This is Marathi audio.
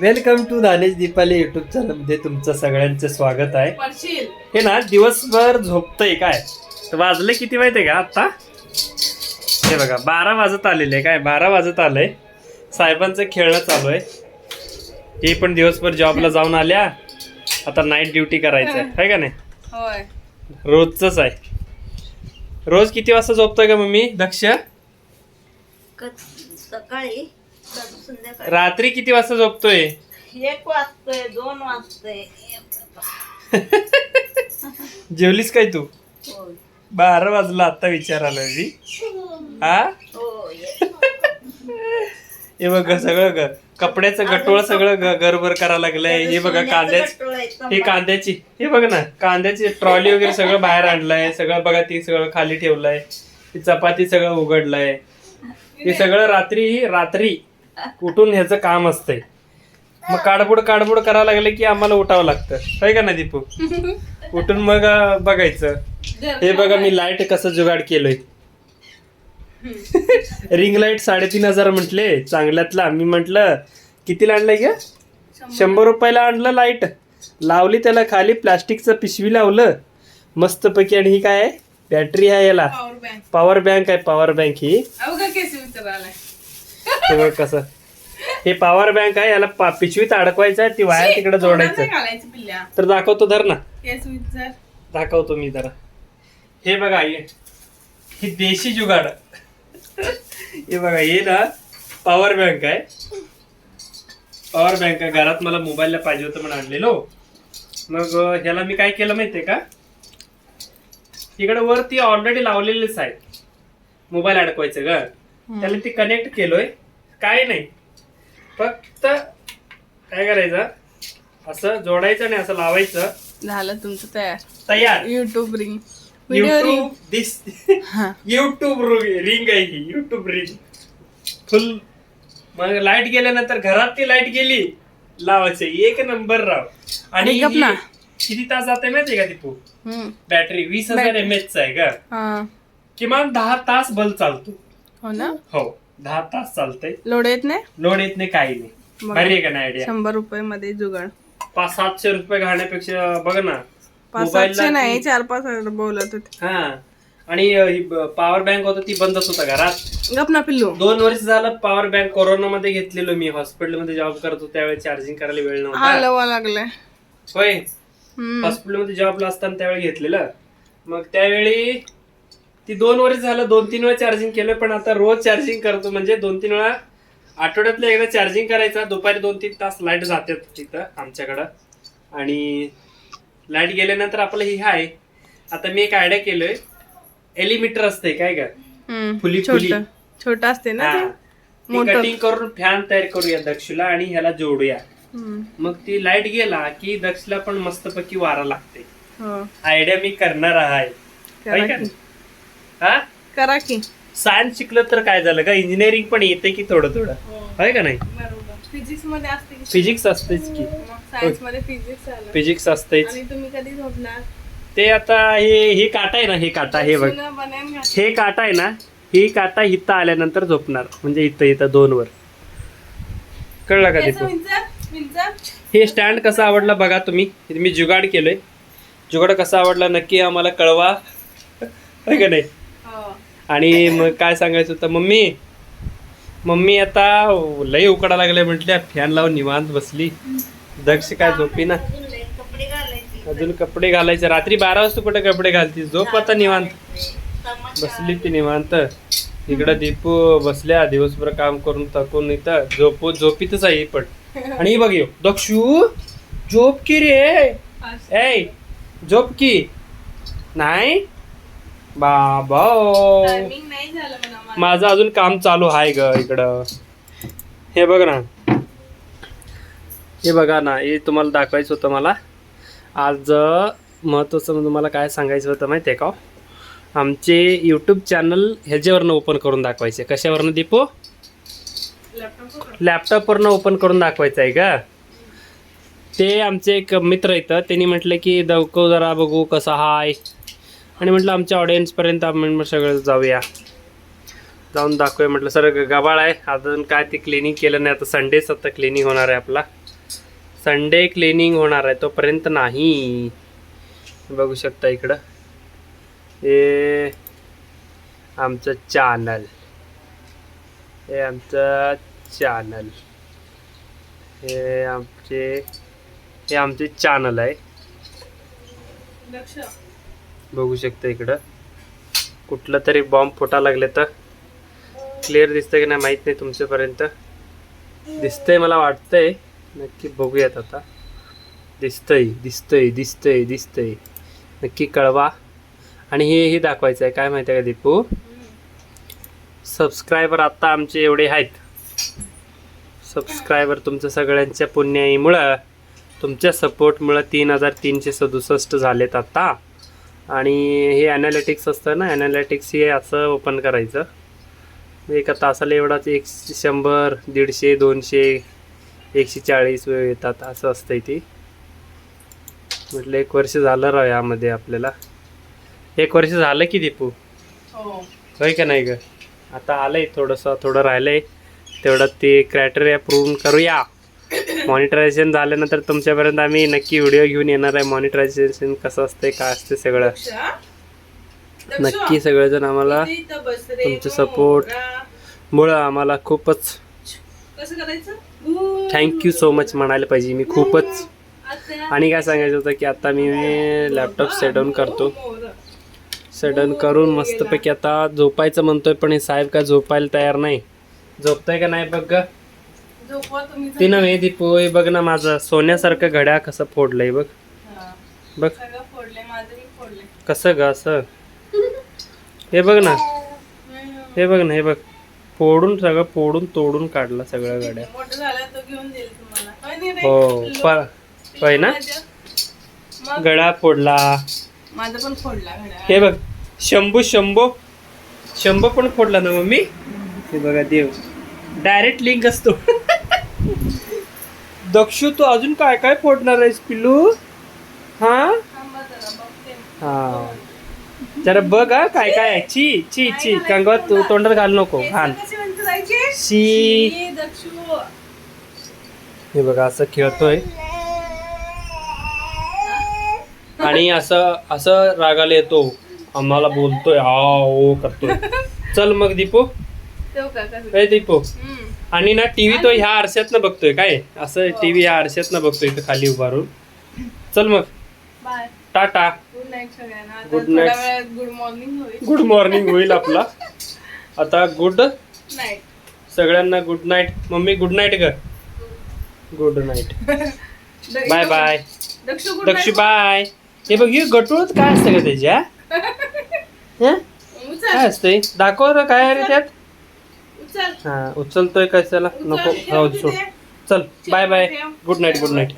Welcome to Danesh Dipali YouTube चॅनलमध्ये तुमचं सगळ्यांचं स्वागत आहे. हे ना दिवसभर झोपतंय काय? तर वाजले किती माहितीये का आता हे बघा बारा वाजत आलेले काय? बारा वाजत आलंय. साहेबांचं खेळणं चालू आहे. हे पण दिवसभर जॉबला जाऊन आल्या. आता नाईट ड्युटी करायचं आहे है का नाही? होय. रोजच आहे. रोज किती वाजता झोपतोय का मम्मी? दक्ष. सकाळी संध्याकाळी. रात्री किती वाजता झोपतोय? एक वाजतोय दोन वाजतोय. जेवलीस काय तू? होय. बारा वाजला आता विचार आलोय मी. हा? होय हे बघ सगळं ग कपड्याचं गटोळ सगळं ग- गरभर करायला लागलंय. हे बघा कांद्याची हे कांद्याची हे बघ ना कांद्याची ट्रॉली वगैरे सगळं बाहेर आणलंय. सगळं बघा ती सगळं खाली ठेवलंय. ती चपाती सगळं उघडलंय. हे सगळं रात्री रात्री उठून ह्याचं काम असतंय. मग काडबुड काडबुड करायला लागलं की आम्हाला उठावं लागतं. होय का ना दीपू? उठून मग अं, बघायचं. हे बघा मी लाइट कसं जुगाड केलोय. रिंग लाइट साडेतीन हजार म्हटले चांगल्यातला. मी म्हंटल कितीला आणलंय का शंभर रुपयाला आणलं लाइट. लावली त्याला खाली प्लास्टिकचं पिशवी लावलं. मस्तपैकी आणि ही काय आहे? बॅटरी आहे याला. पॉवर बँक आहे पॉवर बँक ही. अवघा केस विचारायला हे बघ कसं? हे पॉवर बँक आहे याला पा- पिशवीत अडकवायचं आहे ती वायर तिकडे जोडायचं घालायची पिल्ल्या. तर दाखवतो धर ना. केस दाखवतो मी जरा. हे बघा हे ही देशी जुगाड. हे बघा हे ना पॉवर बँक आहे. पॉवर बँक आहे. घरात मला मोबाईलला पाहिजे होतं म्हणून आणलेलो. मग अं, ह्याला मी काय केलं माहितीये का? इकडे वरती ऑलरेडी लावलेलेच आहे मोबाईल अडकवायचं ग. त्याला ती कनेक्ट केलोय. काय नाही. फक्त काय करायचं? असं जोडायचं आणि असं लावायचं. झालं तुमचं तयार. तयार. YouTube ring video ring YouTube this हा. युट्यूब रिंग आहे ही. युट्यूब रिंग फुल मग लाइट गेल्यानंतर घरात ती लाइट गेली. लावायचे. एक नंबर राव. आणि आणि गप ही ना. किती तास जाते माहितीये का दीपू? हम्म. बॅटरी वीस हजार एम एच आहे का? हा. किमान दहा तास बल्ब चालतो. हो ना? हो. दहा तास चालतंय. लोड येत नाही? लोड येत नाही काही नाही. भारी आहे का नाही आयडिया शंभर रुपये मध्ये जुगाड. पाच सातशे रुपये घालण्यापेक्षा बघ ना पाच मोबाईलला सातशे नाही चार पाच हजार बोलत होते. हा. आणि पॉवर बँक होता ती बंदच होता घरात. गप ना पिल्लू. दोन वर्ष झालं पॉवर बँक कोरोना मध्ये घेतलेलो मी हॉस्पिटलमध्ये जॉब करत होतो त्यावेळी चार्जिंग करायला वेळ हा नव्हता लवा लागलाय. होय. हम्म. हॉस्पिटलमध्ये जॉबला असताना त्यावेळी घेतलेलं. मग त्यावेळी ती दोन वर्ष झालं दोन तीन वेळा चार्जिंग केलं पण आता रोज चार्जिंग करतो. म्हणजे दोन तीन वेळा आठवड्यातलं एकदा चार्जिंग करायचं. दुपारी दोन तीन तास लाइट जाते तिथं आमच्याकडं. आणि लाइट गेल्यानंतर आपलं हे आहे आता मी एक आयडिया केलोय. एलिमीटर असते काय का. फुली फुली. छोटं. छोटं असते ना. कटिंग करून फॅन तयार करूया दक्षला आणि ह्याला जोडूया. मग ती लाइट गेला की दक्षला पण मस्तपैकी वारा लागते हो. आयडिया मी करणार आहे. हा? करा की. सायन्स शिकलं तर काय झालं का? इंजिनिअरिंग पण येते की थोडं थोडं? होय का नाही? फिजिक्समध्ये असते की. फिजिक्स असतेच की. मग सायन्समध्ये फिजिक्स आलं फिजिक्स असतेच. आणि तुम्ही कधी झोपणार? ते आता हे हे काटा आहे ना हे काटा हे बघ. हे काटा आहे ना ही काटा इथं आल्यानंतर झोपणार. म्हणजे इथं इथं दोन वर कळलं का केस दीपू विंचर, विंचर. हे स्टँड कसा आवडला बघा तुम्ही. हे मी जुगाड केलोय. जुगाड कसा आवडला नक्की आम्हाला कळवा. होय का नाही? हो. आणि मग काय सांगायचं होतं मम्मी मम्मी आता लई उकडा लागले म्हटल्या फॅन लावून निवांत बसली. दक्ष काय झोपी ना. अजून कपडे घालायचे. रात्री बारा वाजता कुठे कपडे घालतीस? झोप आता निवांत. बसली ती निवांत. इकडं दीपू बसल्या दिवसभर काम करून थकून इथं. झोपू झोपीतच आहे पण. आणि बघ यो दक्षू झोप की रे? ए झोप की? नाही? बाबा. टायमिंग नाही झालं म्हणा मला. माझं अजून काम चालू आहे ग इकडं. हे बघ ना. हे बघा ना हे तुम्हाला दाखवायचं होतं मला. आज महत्त्वाचं म्हणजे मला काय सांगायचं होतं माहिती आहे का आमचे यूट्यूब चॅनल ह्याच्यावरनं ओपन करून दाखवायचे. कशावरनं दीपो? लॅपटॉप वर. लॅपटॉपवरनं ओपन करून दाखवायचं आहे का ते आमचे एक मित्र येतं त्यांनी म्हटलं की दवको जरा बघू कसा हाय. आणि म्हटलं आमच्या ऑडियन्सपर्यंत आपण मग सगळं जाऊया. जाऊन दाखवूया म्हटलं सर गबाळ आहे. अजून काय ते क्लिनिंग केलं नाही. आता संडेच आता क्लिनिंग होणार आहे आपला. संडे क्लिनिंग होणार आहे तोपर्यंत नाही. बघू शकता इकडं. हे आमचं चॅनल हे आमचं चॅनल हे आमचे हे आमचे चॅनल आहे. लक्ष. बघू शकता इकडं. कुठलं तरी बॉम्ब फुटा लागले तर. क्लिअर दिसतंय की नाही माहीत नाही तुमच्यापर्यंत. दिसतंय मला वाटतंय. नक्की बघूयात आता. दिसतंय दिसतंय दिसतंय दिसतंय. नक्की कळवा. आणि हेही दाखवायचं आहे काय माहिती आहे का दीपू? सबस्क्रायबर आत्ता आमचे एवढे आहेत. सबस्क्रायबर तुमच्या सगळ्यांच्या पुण्याईमुळं तुमच्या सपोर्टमुळं तीन हजार तीनशे सदुसष्ट झालेत आत्ता आणि हे ॲनालिटिक्स असतं ना ॲनालिटिक्स हे असं ओपन करायचं. एका तासाला एवढाच एक शंभर दीडशे दोनशे एकशे चाळीस वेळ येतात असं असतंय ती. म्हटलं एक वर्ष झालं राव यामध्ये आपल्याला. एक वर्ष झालं की दीपू? हो. होय का नाही ग? आता आलंय थोडंसं थोडं राहिलंय. तेवढं ते क्रायटेरिया प्रूव्ह करूया. मॉनिटरायझेशन झाल्यानंतर तुमच्यापर्यंत आम्ही नक्की व्हिडिओ घेऊन येणार आहे. मॉनिटरायझेशन कसं असते काय असते सगळं. नक्की सगळेजण आम्हाला तुमचं support. मुळं आम्हाला खूपच थँक्यू सो मच म्हणायला पाहिजे. मी खूपच आणि काय सांगायचं होतं की आता मी लॅपटॉप सेटडाऊन करतो. मोर. सेटडाऊन करून मस्तपैकी आता झोपायचं म्हणतोय पण हे साहेब काय झोपायला तयार नाही? झोपताय का नाही बघ तिनं झोपवा पोय हे बघ ना माझं. सोन्यासारखं घड्या कसं फोडलंय बघ. बघ. कसं ग असं? हे बघ ना. हे बघ ना हे बघ. फोडून सगळं फोडून तोडून काढलं सगळ्या गड्या हो लो- होय ना? गळा फोडला पण फोडला. हे बघ. शंभू शंभो. शंभो पण फोडला ना मम्मी? हे बघा देव. डायरेक्ट लिंक असतो. दक्षू तू अजून काय काय फोडणार आहेस पिल्लू? हा? हा. जरा बघ हा काय काय आहे. ची ची ची. कंगवात तू तोंडात घाल नको. घाल शी. दक्षू. हे बघा असं खेळतोय. आणि असं असं रागाला येतो. आम्हाला बोलतोय हा ओ करतोय. चल मग दीपू. ए दीपू. आणि ना टीव्ही तो ह्या आरशातनं बघतोय काय? असं टीव्ही ह्या आरशातनं बघतोय इथं खाली उभारून. चल मग. बाय. टाटा. गुड नाईट सगळ्यांना. आता Good थोड्या night. वेळात गुड मॉर्निंग होईल. गुड मॉर्निंग होईल आपला. आता गुड नाईट सगळ्यांना good night mummy good night ग good night bye bye Dakshu good Dakshu bye हे बघ हे गटूळच काय असतं का त्याच्या हं? काय असतंय? दाखव काय आहे रे त्यात? हा उचलतोय कशाला नको. उचल, राहू दे, सोड. चल बाय बाय ठेव. Good night good night